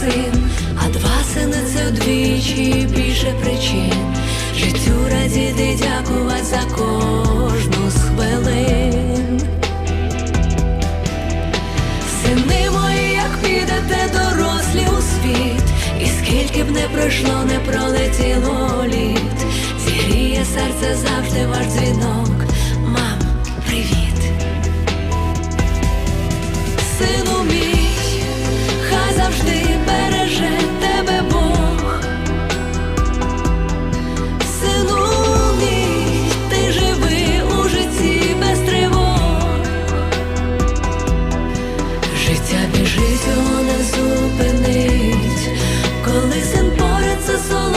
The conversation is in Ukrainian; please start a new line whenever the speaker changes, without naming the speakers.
Син, а два сини це вдвічі більше причин. Життю радіти дякувати за кожну з хвилин. Сини мої, як підете дорослі у світ, і скільки б не пройшло, не пролетіло літ, зігріє серце завжди ваш дзвінок. Acımasız